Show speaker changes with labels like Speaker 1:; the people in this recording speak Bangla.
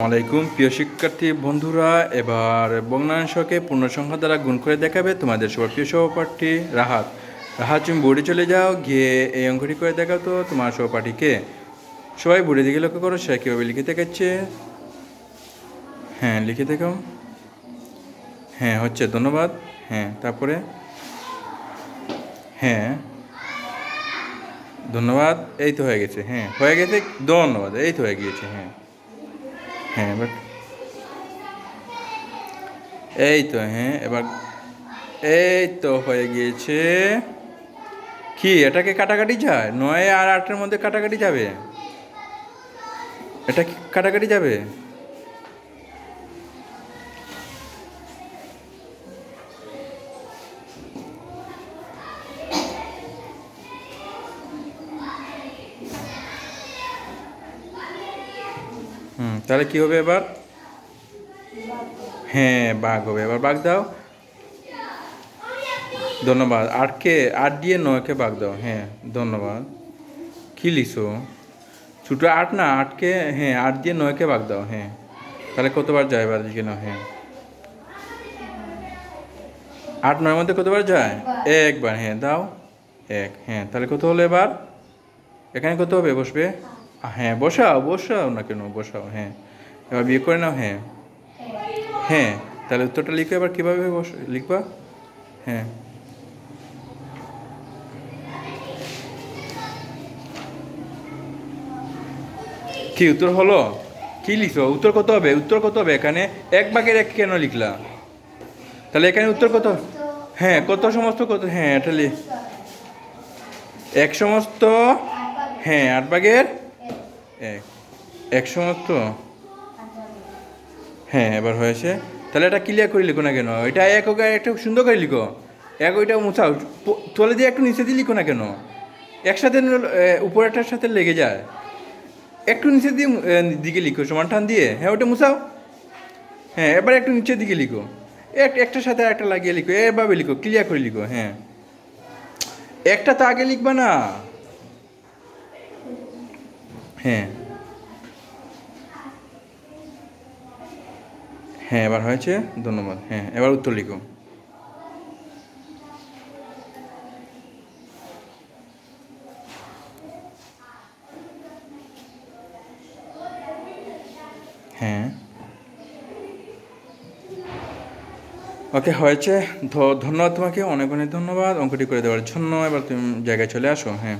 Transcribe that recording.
Speaker 1: আলাইকুম, প্রিয় শিক্ষার্থী বন্ধুরা, এবার ভগ্নাংশকে পূর্ণ সংখ্যা দ্বারা গুণ করে দেখাবে তোমাদের সবার প্রিয় সহপাঠী রাহাত। রাহাত, তুমি বোর্ডে চলে যাও, গিয়ে এই অঙ্কটি করে দেখাও তো, তোমার সহপাঠীকে সবাই বোর্ডের দিকে লক্ষ্য করো, সে কীভাবে লিখে দেখাচ্ছে। হ্যাঁ লিখে দেখাও হ্যাঁ হচ্ছে, ধন্যবাদ। হ্যাঁ তারপরে? হ্যাঁ। ধন্যবাদ, এই তো হয়ে গেছে হ্যাঁ হয়ে গেছে, ধন্যবাদ, এই তো হয়ে গিয়েছে হ্যাঁ। হ্যাঁ এবার এই তো হ্যাঁ এবার এই তো হয়ে গিয়েছে। কি, এটাকে কাটাকাটি যায়? নয় আর আটের মধ্যে কাটাকাটি যাবে? এটা কি কাটাকাটি যাবে? হুম, তাহলে কি হবে এবার? হ্যাঁ বাঘ হবে। এবার বাঘ দাও। ধন্যবাদ। আটকে আট দিয়ে নয়কে বাঘ দাও? হ্যাঁ ধন্যবাদ। কি লিখছো? ছোটো আট না? আটকে হ্যাঁ আট দিয়ে নয়কে বাঘ দাও? হ্যাঁ। তাহলে কতবার যায় এবার লিখে নাও? হ্যাঁ। আট নয়ের মধ্যে কতবার যায়? একবার। হ্যাঁ দাও। এক। হ্যাঁ তাহলে কত হলো এবার? এখানে কত হবে? বসবে? হ্যাঁ বসাও বসাও না কেন? বসাও হ্যাঁ। এবার বিয়ে করে নাও হ্যাঁ। হ্যাঁ তাহলে উত্তরটা লিখো এবার কীভাবে বস লিখবা? হ্যাঁ। কি, উত্তর হলো? কি লিখো? উত্তর কত হবে? উত্তর কত হবে? এখানে এক ভাগের এক কেন লিখলা? তাহলে এখানে উত্তর কত? হ্যাঁ কত সমস্ত কত? হ্যাঁ এটা এক সমস্ত হ্যাঁ আট ভাগের এক। এক সমস্ত হ্যাঁ এবার হয়েছে। তাহলে এটা ক্লিয়ার করে লিখো না কেন? এটা এক ওকে একটু সুন্দর করে লিখো। এক ওইটা মুছাও তলে দিয়ে একটু নিচে দিয়ে লিখো না কেন? একসাথে এ, সাথে লেগে যায়। একটু নিচের দিয়ে দিকে লিখো সমান টান দিয়ে। হ্যাঁ ওটা মুছাও। হ্যাঁ এবার একটু নিচের দিকে লিখো। এক একটার সাথে একটা লাগিয়ে লিখো। এভাবে লিখো ক্লিয়ার করে লিখো হ্যাঁ। একটা তো আগে লিখবা না। হ্যাঁ। হ্যাঁ এবার হয়েছে, ধন্যবাদ। হ্যাঁ এবার উত্তর লিখো। হ্যাঁ। ওকে, হয়েছে। ধন্যবাদ তোমাকে, অনেক অনেক ধন্যবাদ। অঙ্কটি করে দেওয়ার জন্য। এবার তুমি জায়গায় চলে আসো। হ্যাঁ।